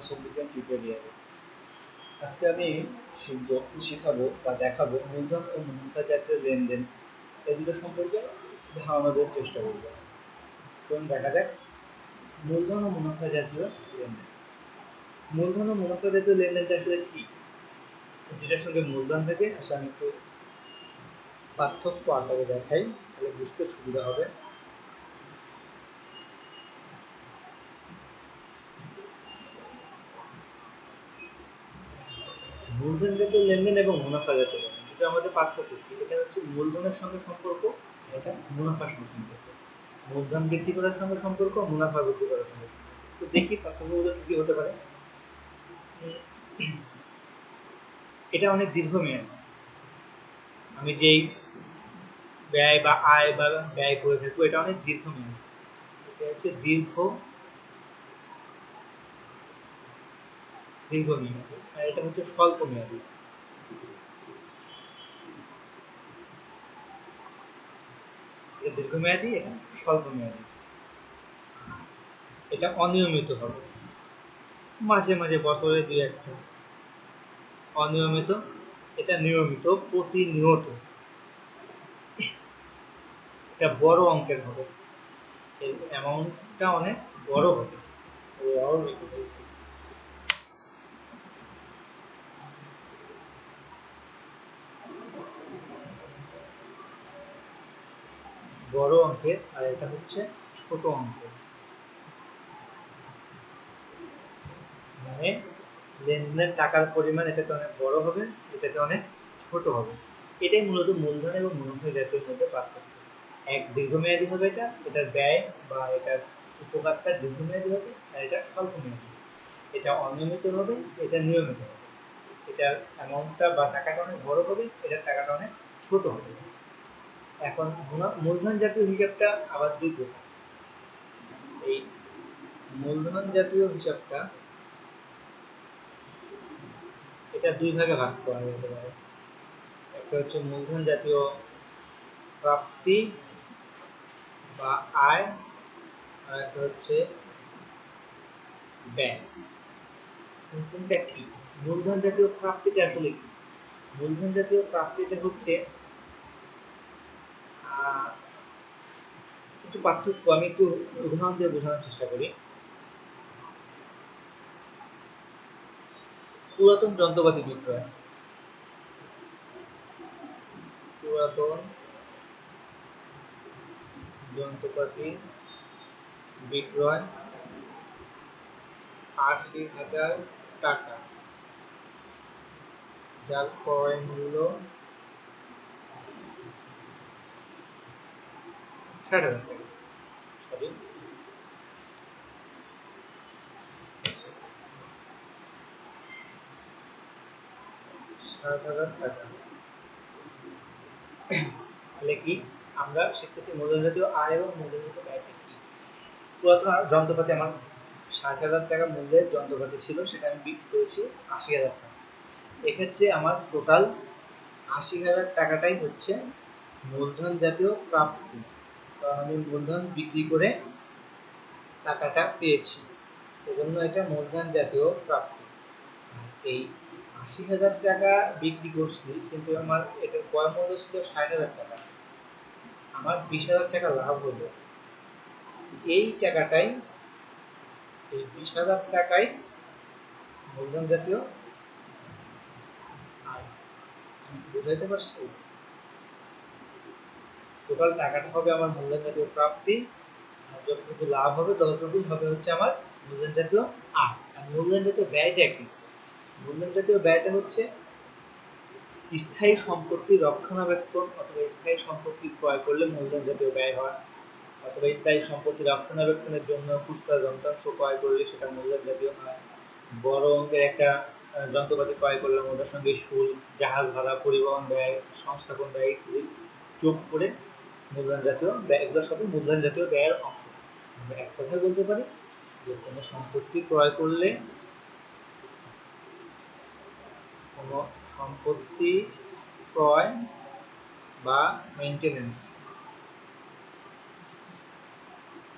হিসাব বিজ্ঞান টিউটোরিয়ালে আজকে আমি শিখব শেখাবো বা দেখাবো মূলধন ও মুনাফা জাতীয় লেনদেন এগুলো সম্পর্কে ধারণা দেওয়ার চেষ্টা করব। চলুন দেখা যাক। মূলধন ও মুনাফা জাতীয় লেনদেন। মূলধন ও মুনাফা জাতীয় লেনদেনটা আসলে কি? যেটার সঙ্গে মূলধন থাকে, আসলে আমি একটু পার্থক্য আকারে দেখাই, তাহলে বুঝতে সুবিধা হবে। মূলধন জাতীয় লেনদেন এবং মুনাফা জাতীয় লেনদেন। এটা আমাদের পার্থক্য। এটা হচ্ছে মূলধনের সঙ্গে সম্পর্ক, এটা মুনাফার সঙ্গে সম্পর্ক। মূলধন বৃদ্ধি করার সঙ্গে সম্পর্ক, মুনাফা বৃদ্ধি করার সঙ্গে তো দেখি পার্থক্যগুলো কি হতে পারে। এটা অনেক দীর্ঘমেয়াদী। আমি যেই ব্যয় বা আয় বা ব্যয় করে থাকব, এটা অনেক দীর্ঘমেয়াদী। এটা হচ্ছে দীর্ঘ দীর্ঘমেয়াদী, আর এটা হচ্ছে স্বল্প মেয়াদী এটা দীর্ঘমেয়াদী, এটা স্বল্প মেয়াদী এটা অনিয়মিত হবে। মাঝে মাঝে বছরে দুই একটা। অনিয়মিত, এটা নিয়মিত, প্রতিনিয়ত। এটা বড় অঙ্কের হবে। এর অ্যামাউন্টটা অনেক বড় হবে। বড় অঙ্কের, আর এটা হচ্ছে ছোট অঙ্কের। মানে লেনদেনের টাকার পরিমাণ এটাতে অনেক বড় হবে, এটাতে অনেক ছোট হবে। এটাই মূলত মূলধন এবং মুনাফা জাতীয় মধ্যে পার্থক্য। এক দীর্ঘমেয়াদী হবে এটা, এটার ব্যয় বা এটার উপকারটা দীর্ঘমেয়াদী হবে, আর এটা স্বল্প মেয়াদী এটা অনিয়মিত হবে, এটা নিয়মিত হবে। এটার অ্যামাউন্টটা বা টাকাটা অনেক বড় হবে, এটার টাকাটা অনেক ছোট হবে। এখন মূলধন জাতীয় হিসাবটা আবার দুই প্রকার। এই মূলধন জাতীয় হিসাবটা এটা দুই ভাগে ভাগ করা যেতে পারে। একটা হচ্ছে মূলধন জাতীয় প্রাপ্তি বা আয়, আর একটা হচ্ছে ব্যয়। কোনটা কি? মূলধন জাতীয় প্রাপ্তিটা আসলে কি? মূলধন জাতীয় প্রাপ্তিটা হচ্ছে একটু পার্থক্য, আমি একটু উদাহরণ দিয়ে বোঝানোর চেষ্টা করি। পুরাতন যন্ত্রপাতি বিক্রয়। পুরাতন যন্ত্রপাতি বিক্রয় আশি হাজার টাকা, যার ক্রয় মূল্য ষাট হাজার টাকা। সরি ষাট হাজার টাকা তাহলে আয় এবং মূলধন জাতীয় ব্যয়টা কি? পুরাতন যন্ত্রপাতি আমার ষাট হাজার টাকা মূল্যের যন্ত্রপাতি ছিল, সেটা আমি বিক্রি করেছি আশি হাজার টাকা। এক্ষেত্রে আমার টোটাল আশি হাজার টাকাটাই হচ্ছে মূলধন জাতীয় প্রাপ্তি। আমি মূলধন বিক্রি করে টাকাটা পেয়েছি। এজন্য এটা মূলধন জাতীয় প্রাপ্তি। এই আশি হাজার টাকা বিক্রি করছি, কিন্তু আমার এটার ক্রয় মূল্য ছিল ষাট হাজার টাকা। আমার বিশ হাজার টাকা লাভ হলো। এই টাকাটাই, এই বিশ হাজার টাকাই মূলধন জাতীয়। আয় বুঝাইতে পারছি? টোটাল টাকাটা হবে আমার মূলধন জাতীয় প্রাপ্তি, আর যতটুকু লাভ হবে ততটুকু হবে হচ্ছে আমার মূলধন জাতীয় আয়। আর মূলধন জাতীয় ব্যয়টা কি? মূলধন জাতীয় ব্যয়টা হচ্ছে স্থায়ী সম্পত্তি রক্ষণাবেক্ষণ অথবা স্থায়ী সম্পত্তি ক্রয় করলে মূলধন জাতীয় ব্যয় হয়। অথবা স্থায়ী সম্পত্তি রক্ষণাবেক্ষণের জন্য খুচরা যন্ত্রাংশ ক্রয় করলে সেটা মূলধন জাতীয় হয়। বড় অঙ্কের একটা যন্ত্রপাতি ক্রয় করলে ওটার সঙ্গে শুল্ক জাহাজ ভাড়া, পরিবহন ব্যয়, সংস্থাপন ব্যয় যোগ করে মূলধন জাতীয় ব্যয় এগুলো সবই মূলধন জাতীয় ব্যয়ের অংশ। আমরা এক কথায় বলতে পারি যে কোনো সম্পত্তি ক্রয় করলে কোনো সম্পত্তি ক্রয় বা মেনটেনেন্স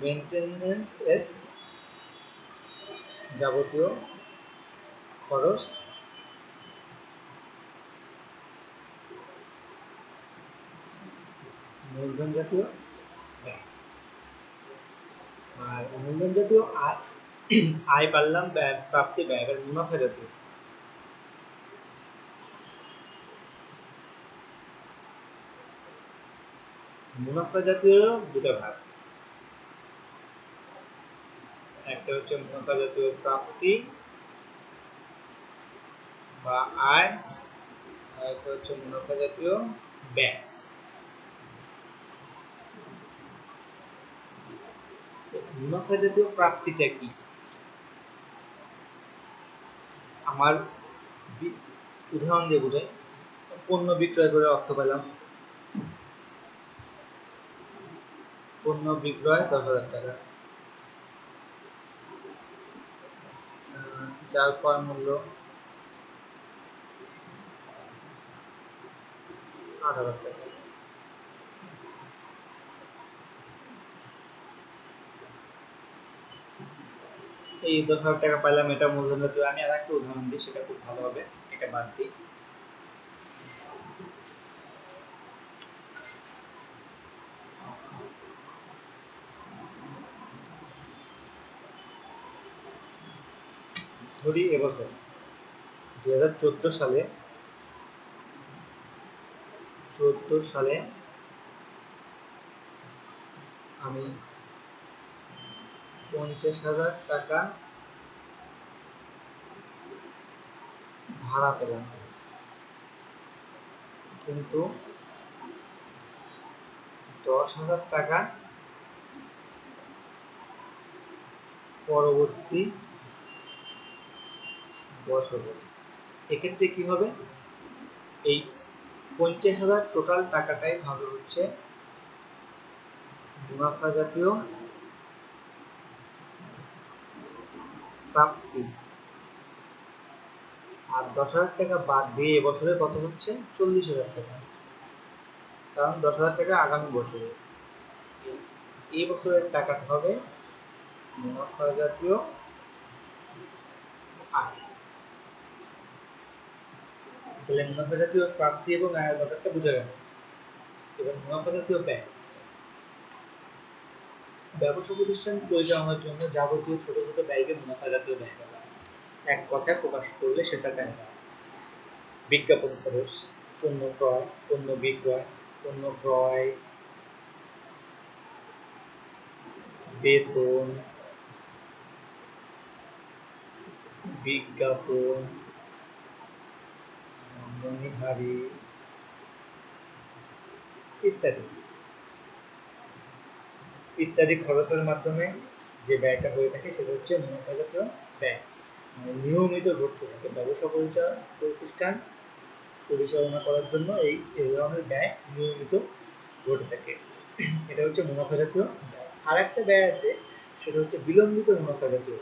মেনটেনেন্স এর যাবতীয় খরচ মূলধন জাতীয়? আর মূলধন জাতীয় আয় পারলাম ব্যয়, প্রাপ্তি ব্যয় এবার মুনাফা জাতীয়। মুনাফা জাতীয় দুটো ভাগ। একটা হচ্ছে মুনাফা জাতীয় প্রাপ্তি বা আয়, আর একটা হচ্ছে মুনাফা জাতীয় ব্যয়। মুনাফা জাতীয় প্রাপ্তিটা কি? আমার উদাহরণ দিয়ে বোঝাই। পণ্য বিক্রয় করে অর্থ পেলাম। পণ্য বিক্রয় দশ হাজার টাকা। যার ক্রয় মূল্য আট হাজার টাকা। এই দশ হাজার টাকা পাইলাম, এটা মূলধন আমি আর একটা উদাহরণ দিই, সেটা খুব ভালো হবে, এটা বাদ দিই। ধরি এবছর, দুই হাজার চোদ্দ সালে চোদ্দ সালে আমি পঞ্চাশ হাজার টাকা ভাড়া পেলাম কিন্তু দশ হাজার টাকা পরবর্তী বছরে এক্ষেত্রে কি হবে? এই পঞ্চাশ হাজার টোটাল টাকাটাই হবে হচ্ছে মুনাফা জাতীয় প্রাপ্তি। আর দশ হাজার টাকা বাদ দিয়ে এবছরে কত হচ্ছে? চল্লিশ হাজার টাকা। কারণ দশ হাজার টাকা আগামী বছরে। এই বছরের টাকাটা হবে মুনাফা জাতীয় আয়। তাহলে মুনাফা জাতীয় প্রাপ্তি এবং আয়ের ব্যাপারটা বোঝা গেল। এবং মুনাফা জাতীয় ব্যয়। ব্যবসা প্রতিষ্ঠান পরিচালনার জন্য যাবতীয় ছোট ছোট ব্যয়কে মুনাফা জাতীয় ব্যয় বলা এক কথায় প্রকাশ করলে সেটা ব্যয় বিজ্ঞাপন খরচ, পণ্য ক্রয়, পণ্য বিক্রয়, পণ্য ক্রয়, বেতন, বিজ্ঞাপন মণিহারি ইত্যাদি। ইত্যাদি খরচের মাধ্যমে যে ব্যয়টা হয়ে থাকে সেটা হচ্ছে মুনাফাজাত ব্যয়। মানে নিয়মিত ঘটতে থাকে। ব্যবসা পরিচালনা প্রতিষ্ঠান পরিচালনা করার জন্য এই এই ধরনের ব্যয় নিয়মিত ঘটে থাকে। এটা হচ্ছে মুনাফা জাতীয় ব্যয়। আর একটা ব্যয় আছে, সেটা হচ্ছে বিলম্বিত মুনাফা জাতীয়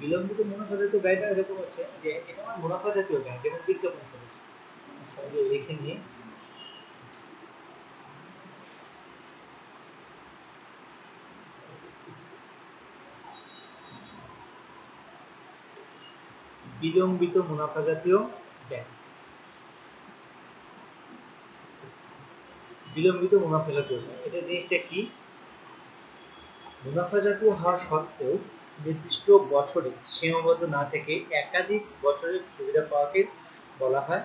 বিলম্বিত মুনাফা জাতীয় ব্যয়টা এরকম হচ্ছে যে, এটা আমার মুনাফা জাতীয় ব্যয়, যেমন বিজ্ঞাপন খরচ। আচ্ছা লিখে নিয়ে বিলম্বিত মুনাফা জাতীয় ব্যয় বিলম্বিত মুনাফা জাতীয় ব্যয় এটা জিনিসটা কি? মুনাফা জাতীয় হওয়া সত্ত্বেও নির্দিষ্ট বছরে সীমাবদ্ধ না থেকে একাধিক বছরের সুবিধা পাওয়াকে বলা হয়।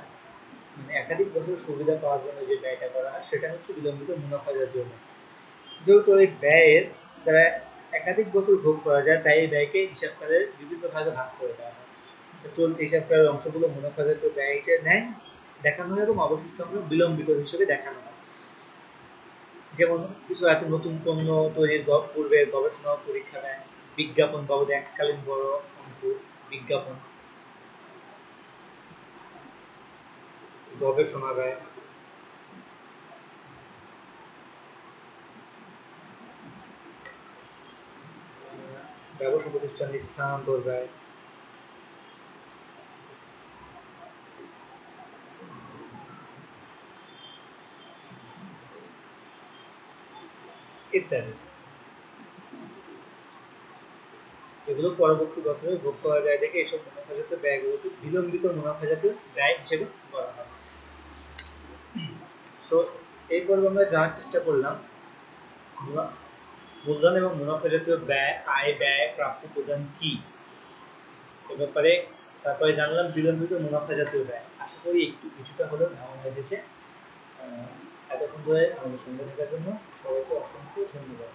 মানে একাধিক বছরের সুবিধা পাওয়ার জন্য যে ব্যয়টা করা হয়, সেটা হচ্ছে বিলম্বিত মুনাফা জাতীয় ব্যয় যেহেতু এই ব্যয়ের দ্বারা একাধিক বছর ভোগ করা যায়, তাই এই ব্যয়কে হিসাবকারের বিভিন্ন ভাগে ভাগ করে দেওয়া হয়। চলতি অংশগুলো ব্যয় হিসেবে নেয়, দেখানো হয় এবং অবশিষ্ট অংশ বিলম্বিত হিসেবে দেখানো হয়। যেমন কিছু আছে, নতুন পণ্য তৈরির পূর্বে গবেষণা, পরীক্ষা নেয়, বিজ্ঞাপন বাবদ এককালীন বড় অঙ্ক বিজ্ঞাপন। গবেষণা ব্যয় ব্যবসা প্রতিষ্ঠান স্থানান্তর ব্যয় ইত্যাদি। এগুলো পরবর্তী বছরে ভোগ করা যায় দেখে এইসব মুনাফাজাত ব্যয়গুলোকে বিলম্বিত মুনাফাজাত ব্যয় হিসেবে বলা হয়। সো এই পর্বে আমরা জানার চেষ্টা করলাম মূলধন এবং মুনাফা জাতীয় ব্যয় আয় ব্যয় প্রাপ্য প্রদান কি? এ ব্যাপারে তারপরে জানলাম বিলম্বিত মুনাফা জাতীয় ব্যয়। আশা করি একটু কিছুটা হলেও ধারণা আহ, এতক্ষণ ধরে আমাদের সঙ্গে থাকার জন্য সবাইকে অসংখ্য ধন্যবাদ।